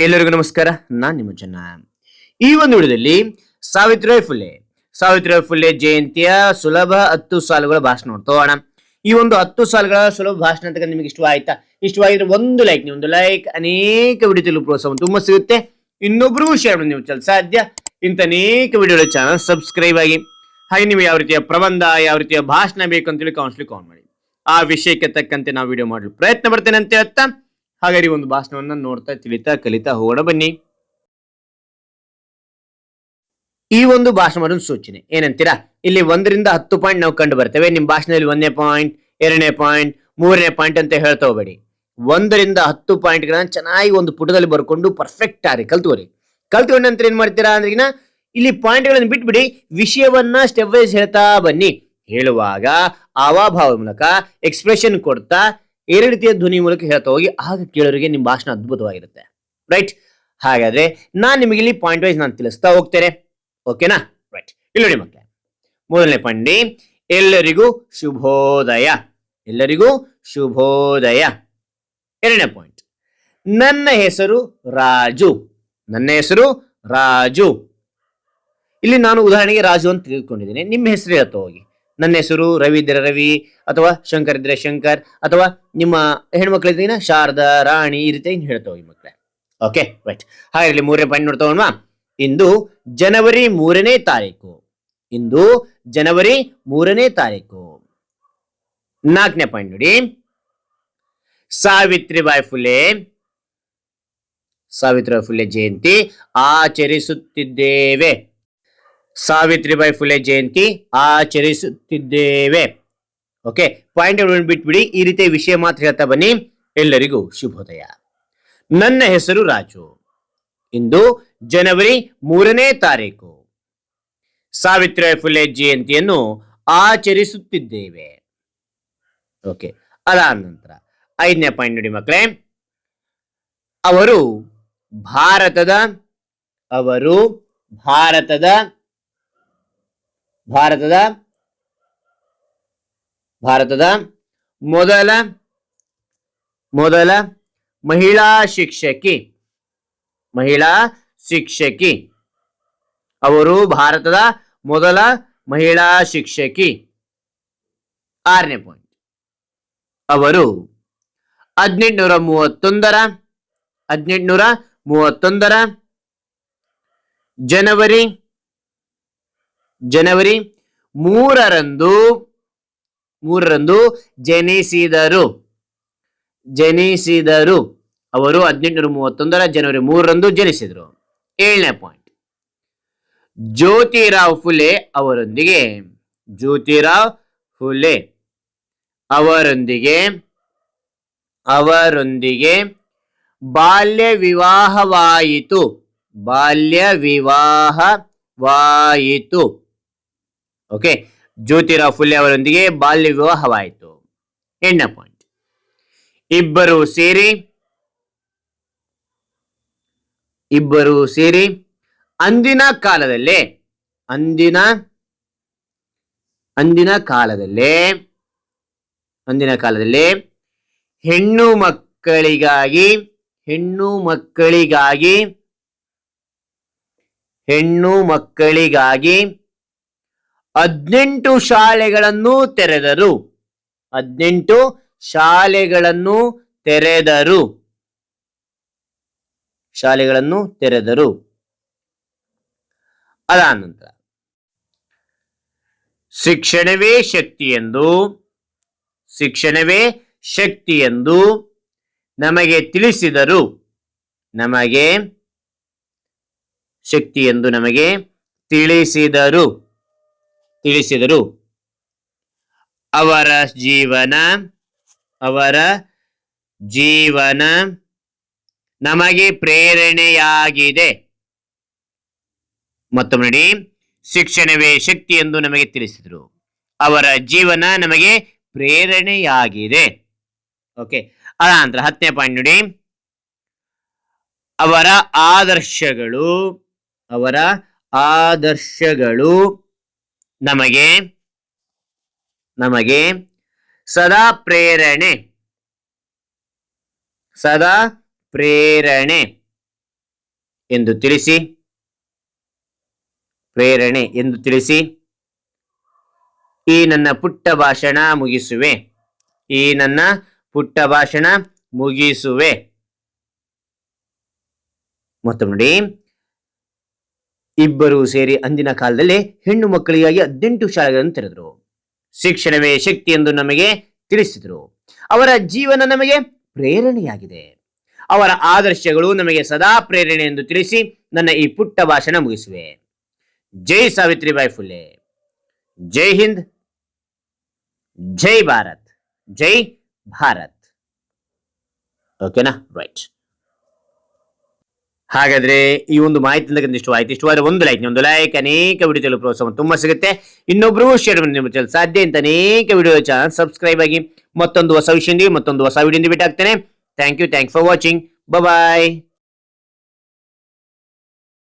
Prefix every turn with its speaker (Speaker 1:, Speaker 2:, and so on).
Speaker 1: ಎಲ್ಲರಿಗೂ ನಮಸ್ಕಾರ, ನಾನ್ ನಿಮ್ಮ ಜನ. ಈ ಒಂದು ವಿಡಿಯೋದಲ್ಲಿ ಸಾವಿತ್ರಿಬಾಯಿ ಫುಲೆ. ಸಾವಿತ್ರಿಬಾಯಿ ಫುಲೆ ಜಯಂತಿಯ ಸುಲಭ ಹತ್ತು ಸಾಲುಗಳ ಭಾಷಣ ನೋಡ್ತೋಣ ಈ ಒಂದು ಹತ್ತು ಸಾಲುಗಳ ಸುಲಭ ಭಾಷಣ ಅಂತ ನಿಮಗೆ ಇಷ್ಟವಾಯ್ತಾ ಇಷ್ಟವಾಗಿದ್ರೆ ಒಂದು ಲೈಕ್ ನೀವು ಒಂದು ಲೈಕ್ ಅನೇಕ ವಿಡಿಯೋ ತಿಳಿದು ಪ್ರೋತ್ಸಾಹ ತುಂಬಾ ಸಿಗುತ್ತೆ. ಇನ್ನೊಬ್ರಿಗೂ ಶೇರ್ ಮಾಡಿ ನೀವು ಚಲ್ ಸಾಧ್ಯ. ಇಂಥ ಅನೇಕ ವಿಡಿಯೋಗಳ ಚಾನಲ್ ಸಬ್ಸ್ಕ್ರೈಬ್ ಆಗಿ. ಹಾಗೆ ನೀವು ಯಾವ ರೀತಿಯ ಪ್ರಬಂಧ, ಯಾವ ರೀತಿಯ ಭಾಷಣ ಬೇಕು ಅಂತೇಳಿ ಕೌನ್ಸಿಲ್ ಕಾಲ್ ಮಾಡಿ. ಆ ವಿಷಯಕ್ಕೆ ತಕ್ಕಂತೆ ನಾವು ವಿಡಿಯೋ ಮಾಡಲು ಪ್ರಯತ್ನ ಪಡ್ತೇನೆ ಅಂತ ಹೇಳ್ತಾ ಈ ಒಂದು ಭಾಷಣವನ್ನ ನೋಡ್ತಾ ತಿಳಿತಾ ಕಲಿತಾ ಹೋಗೋಣ ಬನ್ನಿ. ಈ ಒಂದು ಭಾಷಣ ಸೂಚನೆ ಏನಂತೀರಾ? ಇಲ್ಲಿ ಒಂದರಿಂದ ಹತ್ತು ಪಾಯಿಂಟ್ ನಾವು ಕಂಡು ಬರ್ತೇವೆ. ನಿಮ್ಮ ಭಾಷಣದಲ್ಲಿ ಒಂದನೇ ಪಾಯಿಂಟ್ ಎರಡನೇ ಪಾಯಿಂಟ್ ಮೂರನೇ ಪಾಯಿಂಟ್ ಅಂತ ಹೇಳ್ತಾ ಹೋಗಬೇಡಿ. ಒಂದರಿಂದ ಹತ್ತು ಪಾಯಿಂಟ್ಗಳನ್ನ ಚೆನ್ನಾಗಿ ಒಂದು ಪುಟದಲ್ಲಿ ಬರ್ಕೊಂಡು ಪರ್ಫೆಕ್ಟ್ ಆಗಿ ಕಲ್ತ್ಕೋರಿ ಕಲ್ತ್ಕೊಂಡ ನಂತರ ಏನ್ ಮಾಡ್ತೀರಾ ಅಂದ್ರಿಗಿನ ಇಲ್ಲಿ ಪಾಯಿಂಟ್ಗಳನ್ನು ಬಿಟ್ಬಿಡಿ, ವಿಷಯವನ್ನ ಸ್ಟೆಪ್ ವೈಸ್ ಹೇಳ್ತಾ ಬನ್ನಿ. ಹೇಳುವಾಗ ಆವಾಭಾವ ಮೂಲಕ ಎಕ್ಸ್ಪ್ರೆಷನ್ ಕೊಡ್ತಾ ಎರಡು ರೀತಿಯ ಧ್ವನಿ ಮೂಲಕ ಹೇಳ್ತಾ ಹೋಗಿ, ಆಗ ಕೇಳೋರಿಗೆ ನಿಮ್ಮ ಭಾಷಣ ಅದ್ಭುತವಾಗಿರುತ್ತೆ. ರೈಟ್ ಹಾಗಾದ್ರೆ ನಾನ್ ನಿಮಗೆ ಇಲ್ಲಿ ಪಾಯಿಂಟ್ ವೈಸ್ ನಾನು ತಿಳಿಸ್ತಾ ಹೋಗ್ತೇನೆ. ಓಕೆನಾ ರೈಟ್ ಇಲ್ಲಿ ನೋಡಿ ಮಕ್ಕಳೇ. ಮೊದಲನೇ ಪಂಡಿ ಎಲ್ಲರಿಗೂ ಶುಭೋದಯ. ಎಲ್ಲರಿಗೂ ಶುಭೋದಯ. ಎರಡನೇ ಪಾಯಿಂಟ್ ನನ್ನ ಹೆಸರು ರಾಜು. ನನ್ನ ಹೆಸರು ರಾಜು. ಇಲ್ಲಿ ನಾನು ಉದಾಹರಣೆಗೆ ರಾಜು ಅಂತ ತೆಗೆದುಕೊಂಡಿದ್ದೀನಿ. ನಿಮ್ಮ ಹೆಸರು ಹೇಳ್ತಾ ಹೋಗಿ. ನನ್ನ ಹೆಸರು ರವಿ ಇದ್ರೆ ರವಿ, ಅಥವಾ ಶಂಕರ್ ಇದ್ರೆ ಶಂಕರ್, ಅಥವಾ ನಿಮ್ಮ ಹೆಣ್ಮಕ್ಳಿದ್ರೆ ಶಾರದಾ, ರಾಣಿ ಈ ರೀತಿ ಹೇಳ್ತಾವ ಈ ಮಕ್ಕಳೇ ಓಕೆ ರೈಟ್ ಹಾಗೆ ಇಲ್ಲಿ ಮೂರನೇ ಪಾಯಿಂಟ್ ನೋಡ್ತಾವಲ್ವಾ ಇಂದು ಜನವರಿ ಮೂರನೇ ತಾರೀಕು. ಇಂದು ಜನವರಿ ಮೂರನೇ ತಾರೀಕು. ನಾಲ್ಕನೇ ಪಾಯಿಂಟ್ ನೋಡಿ. ಸಾವಿತ್ರಿಬಾಯಿ ಫುಲೆ ಸಾವಿತ್ರಿಬಾಯಿ ಫುಲೆ ಜಯಂತಿ ಆಚರಿಸುತ್ತಿದ್ದೇವೆ. ಸಾವಿತ್ರಿಬಾಯಿ ಫುಲೆ ಜಯಂತಿ ಆಚರಿಸುತ್ತಿದ್ದೇವೆ. ಓಕೆ ಪಾಯಿಂಟ್ ಬಿಟ್ಬಿಡಿ. ಈ ರೀತಿಯ ವಿಷಯ ಮಾತ್ರ ಹೇಳ್ತಾ ಬನ್ನಿ. ಎಲ್ಲರಿಗೂ ಶುಭೋದಯ. ನನ್ನ ಹೆಸರು ರಾಜು. ಇಂದು ಜನವರಿ ಮೂರನೇ ತಾರೀಕು. ಸಾವಿತ್ರಿಬಾಯಿ ಫುಲೆ ಜಯಂತಿಯನ್ನು ಆಚರಿಸುತ್ತಿದ್ದೇವೆ. ಓಕೆ ಅದಾದ ನಂತರ ಐದನೇ ಪಾಯಿಂಟ್ ನೋಡಿ ಮಕ್ಕಳೇ. ಅವರು ಭಾರತದ ಅವರು ಭಾರತದ ಭಾರತದ ಭಾರತದ ಮೊದಲ ಮೊದಲ ಮಹಿಳಾ ಶಿಕ್ಷಕಿ ಮಹಿಳಾ ಶಿಕ್ಷಕಿ. ಅವರು ಭಾರತದ ಮೊದಲ ಮಹಿಳಾ ಶಿಕ್ಷಕಿ. ಆರನೇ ಪಾಯಿಂಟ್ ಅವರು ಹದಿನೆಂಟುನೂರ ಮೂವತ್ತೊಂದರ ಹದಿನೆಂಟುನೂರ ಮೂವತ್ತೊಂದರ ಜನವರಿ ಜನವರಿ ಮೂರರಂದು ಮೂರರಂದು ಜನಿಸಿದರು. ಜನಿಸಿದರು. ಅವರು ಹದಿನೆಂಟುನೂರ ಮೂವತ್ತೊಂದರ ಜನವರಿ ಮೂರರಂದು ಜನಿಸಿದರು. ಏಳನೇ ಪಾಯಿಂಟ್ ಜ್ಯೋತಿರಾವ್ ಫುಲೆ ಅವರೊಂದಿಗೆ, ಜ್ಯೋತಿರಾವ್ ಫುಲೆ ಅವರೊಂದಿಗೆ ಅವರೊಂದಿಗೆ ಬಾಲ್ಯ ವಿವಾಹವಾಯಿತು. ಬಾಲ್ಯ ವಿವಾಹವಾಯಿತು. ಓಕೆ ಜ್ಯೋತಿರಾವ್ ಫುಲೆ ಅವರೊಂದಿಗೆ ಬಾಲ್ಯ ವಿವಾಹವಾಯಿತು. ಹೆಣ್ಣ ಪಾಯಿಂಟ್ ಇಬ್ಬರು ಸೇರಿ ಇಬ್ಬರು ಸೇರಿ ಅಂದಿನ ಕಾಲದಲ್ಲೇ, ಅಂದಿನ ಅಂದಿನ ಕಾಲದಲ್ಲೇ, ಅಂದಿನ ಕಾಲದಲ್ಲಿ ಹೆಣ್ಣು ಮಕ್ಕಳಿಗಾಗಿ ಹೆಣ್ಣು ಮಕ್ಕಳಿಗಾಗಿ ಹೆಣ್ಣು ಮಕ್ಕಳಿಗಾಗಿ ಹದಿನೆಂಟು ಶಾಲೆಗಳನ್ನು ತೆರೆದರು. ಹದಿನೆಂಟು ಶಾಲೆಗಳನ್ನು ತೆರೆದರು. ಶಾಲೆಗಳನ್ನು ತೆರೆದರು. ಅದಾದ ಶಿಕ್ಷಣವೇ ಶಕ್ತಿ ಎಂದು, ಶಿಕ್ಷಣವೇ ಶಕ್ತಿ ಎಂದು ನಮಗೆ ತಿಳಿಸಿದರು. ನಮಗೆ ಶಕ್ತಿ ಎಂದು ನಮಗೆ ತಿಳಿಸಿದರು. ತಿಳಿಸಿದರು. ಅವರ ಜೀವನ ಅವರ ಜೀವನ ನಮಗೆ ಪ್ರೇರಣೆಯಾಗಿದೆ. ಮತ್ತೊಮ್ಮೆ ನೋಡಿ, ಶಿಕ್ಷಣವೇ ಶಕ್ತಿ ಎಂದು ನಮಗೆ ತಿಳಿಸಿದರು. ಅವರ ಜೀವನ ನಮಗೆ ಪ್ರೇರಣೆಯಾಗಿದೆ. ಓಕೆ ಅದಾನಂತರ ಹತ್ತನೇ ಪಾಯಿಂಟ್ ನೋಡಿ. ಅವರ ಆದರ್ಶಗಳು ಅವರ ಆದರ್ಶಗಳು ನಮಗೆ ನಮಗೆ ಸದಾ ಪ್ರೇರಣೆ ಸದಾ ಪ್ರೇರಣೆ ಎಂದು ತಿಳಿಸಿ, ಪ್ರೇರಣೆ ಎಂದು ತಿಳಿಸಿ ಈ ನನ್ನ ಪುಟ್ಟ ಭಾಷಣ ಮುಗಿಸುವೆ. ಈ ನನ್ನ ಪುಟ್ಟ ಭಾಷಣ ಮುಗಿಸುವೆ. ಮತ್ತು ನೋಡಿ. ಇಬ್ಬರು ಸೇರಿ ಅಂದಿನ ಕಾಲದಲ್ಲಿ ಹೆಣ್ಣು ಮಕ್ಕಳಿಗಾಗಿ ಹದಿನೆಂಟು ಶಾಲೆಗಳನ್ನು ತೆರೆದರು. ಶಿಕ್ಷಣವೇ ಶಕ್ತಿ ಎಂದು ನಮಗೆ ತಿಳಿಸಿದರು. ಅವರ ಜೀವನ ನಮಗೆ ಪ್ರೇರಣೆಯಾಗಿದೆ. ಅವರ ಆದರ್ಶಗಳು ನಮಗೆ ಸದಾ ಪ್ರೇರಣೆ ಎಂದು ತಿಳಿಸಿ ನನ್ನ ಈ ಪುಟ್ಟ ಭಾಷಣ ಮುಗಿಸುವೆ. ಜೈ ಸಾವಿತ್ರಿಬಾಯಿ ಫುಲೆ. ಜೈ ಹಿಂದ್. ಜೈ ಭಾರತ್. ಜೈ ಭಾರತ್. ಓಕೆನಾ ರೈಟ್ ಹಾಗಾದ್ರೆ ಈ ಒಂದು ಮಾಹಿತಿ ಇಷ್ಟು ಆಯ್ತು. ಇಷ್ಟವಾದ್ರೆ ಒಂದು ಲೈಕ್ ಒಂದು ಲೈಕ್ ಅನೇಕ ವಿಡಿಯೋ ಪ್ರೋತ್ಸಾಹ ತುಂಬಾ ಸಿಗುತ್ತೆ. ಇನ್ನೊಬ್ರು ಶೇರ್ ನಿಮ್ಮ ಸಾಧ್ಯ ಅಂತ ಅನೇಕ ವಿಡಿಯೋ ಚಾನಲ್ ಸಬ್ಸ್ಕ್ರೈಬ್ ಆಗಿ ಮತ್ತೊಂದು ಹೊಸ ವಿಷಯದಿಂದ ಮತ್ತೊಂದು ಹೊಸ video ಬಿಟ್ಟಾಗ್ತೇನೆ thank you thank for watching bye